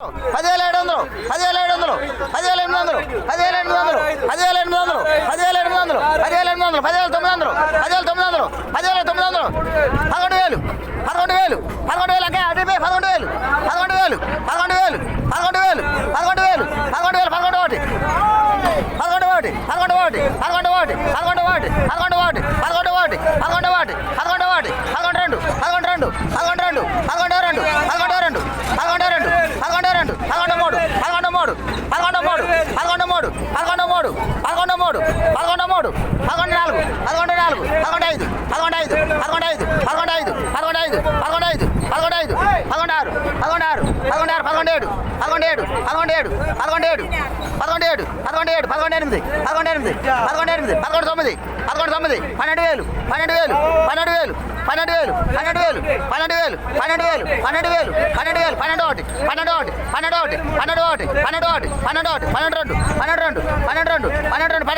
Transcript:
పదివేల ఏడు వందలు పదివేల ఏడు వందలు పదివేల ఎనిమిది వందలు పదివేల ఎనిమిది వందలు పదివేల ఎనిమిది వందలు పదివేల ఎనిమిది వందలు పదివేల ఎనిమిది వందలు పదివేల తొమ్మిది వందలు పదివేల తొమ్మిది వందలు పదివేల తొమ్మిది వందలు పదకొండు వేలు పదకొండు వేలు పదకొండు వేలు అంటే అటు పదకొండు వేలు పదకొండు వేలు పదకొండు వేలు పదకొండు వేలు పదకొండు వేలు పదకొండు వేలు పదకొండు ఒకటి పదకొండు ఒకటి పదకొండు ఒకటి పదకొండు ఒకటి పదకొండు ఒకటి పదకొండు ఒకటి పదకొండు ఒకటి పదకొండు ఒకటి పదకొండు ఒకటి పదకొండు రెండు పదకొండు రెండు పదకొండు రెండు పదకొండు రెండు పదకొండు రెండు పదకొండు రెండు పదకొండు రెండు పదకొండు మూడు పదకొండు మూడు పదకొండు మూడు పదకొండు మూడు పదకొండు మూడు పదకొండు మూడు పదకొండు మూడు పదకొండు నాలుగు పదకొండు నాలుగు పదకొండు ఐదు పదకొండు ఐదు పదకొండు ఐదు పదకొండు ఐదు పదకొండు ఐదు పదకొండు ఐదు ఐదు పదకొండు ఆరు పదకొండు ఆరు పదకొండు ఆరు పదకొండు ఏడు పదకొండు ఏడు పదకొండు ఏడు పదకొండు ఏడు పదకొండు ఏడు పదకొండు ఏడు పదకొండు ఎనిమిది పదకొండు ఎనిమిది పదకొండు ఎనిమిది పదకొండు తొమ్మిది పదకొండు తొమ్మిది పన్నెండు వేలు పన్నెండు వేలు పన్నెండు వేలు పన్నెండు వేలు పన్నెండు వేలు పన్నెండు వేలు పన్నెండు వేలు పన్నెండు వేలు పన్నెండు వేలు పన్నెండు ఒకటి పన్నెండు ఒకటి పన్నెండు ఒకటి పన్నెండు ఒకటి పన్నెండు ఒకటి పన్నెండు ఒకటి పన్నెండు రెండు పన్నెండు రెండు పన్నెండు రెండు పన్నెండు రెండు